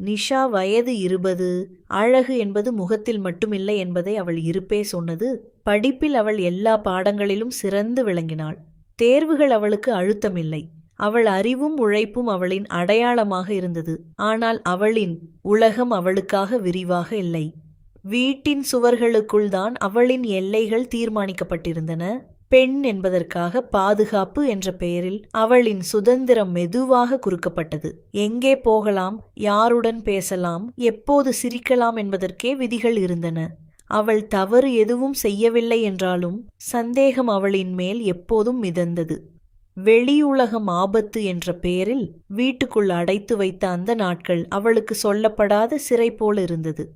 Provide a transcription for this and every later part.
நிஷா வயது இருபது அழகு என்பது முகத்தில் மட்டுமில்லை என்பதை அவள் இருப்பே சொன்னது. படிப்பில் அவள் எல்லா பாடங்களிலும் சிறந்து விளங்கினாள். தேர்வுகள் அவளுக்கு அழுத்தமில்லை. அவள் அறிவும் உழைப்பும் அவளின் அடையாளமாக இருந்தது. ஆனால் அவளின் உலகம் அவளுக்காக விரிவாக இல்லை. வீட்டின் சுவர்களுக்குள் தான் அவளின் எல்லைகள் தீர்மானிக்கப்பட்டிருந்தன. பெண் என்பதற்காக பாதுகாப்பு என்ற பெயரில் அவளின் சுதந்திரம் மெதுவாக குறுக்கப்பட்டது. எங்கே போகலாம் யாருடன் பேசலாம் எப்போது சிரிக்கலாம் என்பதற்கே விதிகள் இருந்தன. அவள் தவறு எதுவும் செய்யவில்லை என்றாலும் சந்தேகம் அவளின் மேல் எப்போதும் மிதந்தது. வெளியுலகம் ஆபத்து என்ற பெயரில் வீட்டுக்குள் அடைத்து வைத்த அந்த நாட்கள் அவளுக்கு சொல்லப்படாத சிறை போல் இருந்தது.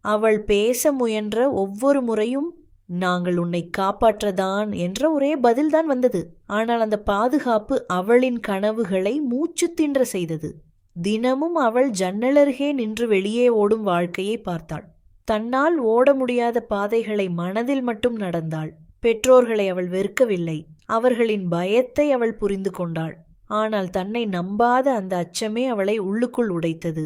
அவள் பேச முயன்ற ஒவ்வொரு முறையும் நாங்கள் உன்னை காப்பாற்றதான் என்ற ஒரே பதில்தான் வந்தது. ஆனால் அந்த பாதுகாப்பு அவளின் கனவுகளை மூச்சு தின்ற செய்தது. தினமும் அவள் ஜன்னலருகே நின்று வெளியே ஓடும் வாழ்க்கையை பார்த்தாள். தன்னால் ஓட முடியாத பாதைகளை மனதில் மட்டும் நடந்தாள். பெற்றோர்களை அவள் வெறுக்கவில்லை. அவர்களின் பயத்தை அவள் புரிந்து கொண்டாள். ஆனால் தன்னை நம்பாத அந்த அச்சமே அவளை உள்ளுக்குள் உடைத்தது.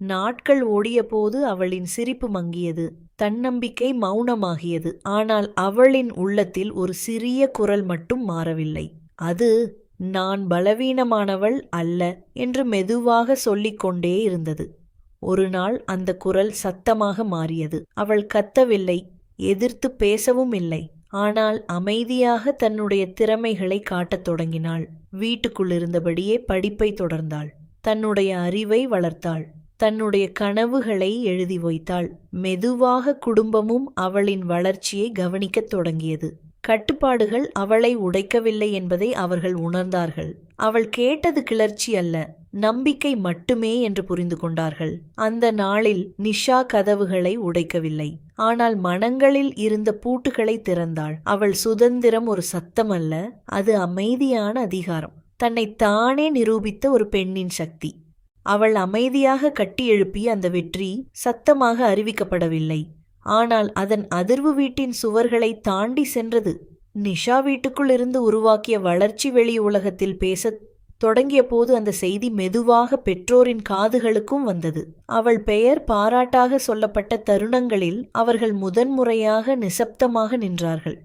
நாட்கள் ஓடியபோது அவளின் சிரிப்பு மங்கியது. தன்னம்பிக்கை மௌனமாகியது. ஆனால் அவளின் உள்ளத்தில் ஒரு சிறிய குரல் மட்டும் மாறவில்லை. அது நான் பலவீனமானவள் அல்ல என்று மெதுவாக சொல்லிக்கொண்டே இருந்தது. ஒரு நாள் அந்த குரல் சத்தமாக மாறியது. அவள் கத்தவில்லை எதிர்த்து பேசவும் இல்லை. ஆனால் அமைதியாக தன்னுடைய திறமைகளை காட்டத் தொடங்கினாள். வீட்டுக்குள்ளிருந்தபடியே படிப்பை தொடர்ந்தாள். தன்னுடைய அறிவை வளர்த்தாள். தன்னுடைய கனவுகளை எழுதி வைத்தாள். மெதுவாக குடும்பமும் அவளின் வளர்ச்சியை கவனிக்கத் தொடங்கியது. கட்டுப்பாடுகள் அவளை உடைக்கவில்லை என்பதை அவர்கள் உணர்ந்தார்கள். அவள் கேட்டது கிளர்ச்சி அல்ல நம்பிக்கை மட்டுமே என்று புரிந்து கொண்டார்கள். அந்த நாளில் நிஷா கதவுகளை உடைக்கவில்லை. ஆனால் மனங்களில் இருந்த பூட்டுகளை திறந்தாள். அவள் சுதந்திரம் ஒரு சத்தம் அல்ல அது அமைதியான அதிகாரம். தன்னை தானே நிரூபித்த ஒரு பெண்ணின் சக்தி. அவள் அமைதியாக கட்டி எழுப்பிய அந்த வெற்றி சத்தமாக அறிவிக்கப்படவில்லை. ஆனால் அதன் அதிர்வு வீட்டின் சுவர்களை தாண்டி சென்றது. நிஷா வீட்டுக்குள் இருந்து உருவாக்கிய வளர்ச்சி வெளி உலகத்தில் பேசத் தொடங்கிய போது அந்த செய்தி மெதுவாக பெற்றோரின் காதுகளுக்கும் வந்தது. அவள் பெயர் பாராட்டாக சொல்லப்பட்ட தருணங்களில் அவர்கள் முதன்முறையாக நிசப்தமாக நின்றார்கள்.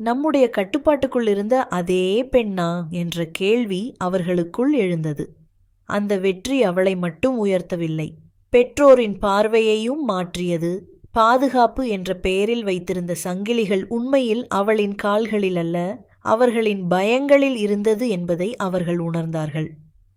நம்முடைய கட்டுப்பாட்டுக்குள் இருந்த அதே பெண்ணா? என்ற கேள்வி அவர்களுக்குள் எழுந்தது. அந்த வெற்றி அவளை மட்டும் உயர்த்தவில்லை. பெற்றோரின் பார்வையையும் மாற்றியது. பாதுகாப்பு என்ற பெயரில் வைத்திருந்த சங்கிலிகள் உண்மையில் அவளின் கால்களில் அல்ல அவர்களின் பயங்களில் இருந்தது என்பதை அவர்கள் உணர்ந்தார்கள்.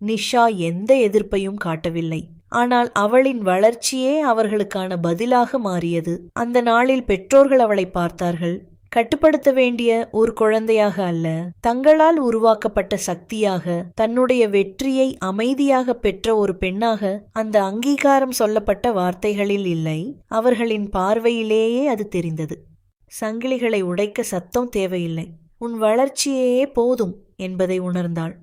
நிஷா எந்த எதிர்ப்பையும் காட்டவில்லை. ஆனால் அவளின் வளர்ச்சியே அவர்களுக்கான பதிலாக மாறியது. அந்த நாளில் பெற்றோர்கள் அவளை பார்த்தார்கள். கட்டுப்படுத்த வேண்டிய ஒரு குழந்தையாக அல்ல. தங்களால் உருவாக்கப்பட்ட சக்தியாக தன்னுடைய வெற்றியை அமைதியாக பெற்ற ஒரு பெண்ணாக அந்த அங்கீகாரம் சொல்லப்பட்ட வார்த்தைகளில் இல்லை. அவர்களின் பார்வையிலேயே அது தெரிந்தது. சங்கிலிகளை உடைக்க சத்தம் தேவையில்லை. உன் வளர்ச்சியே போதும் என்பதை உணர்ந்தாள்.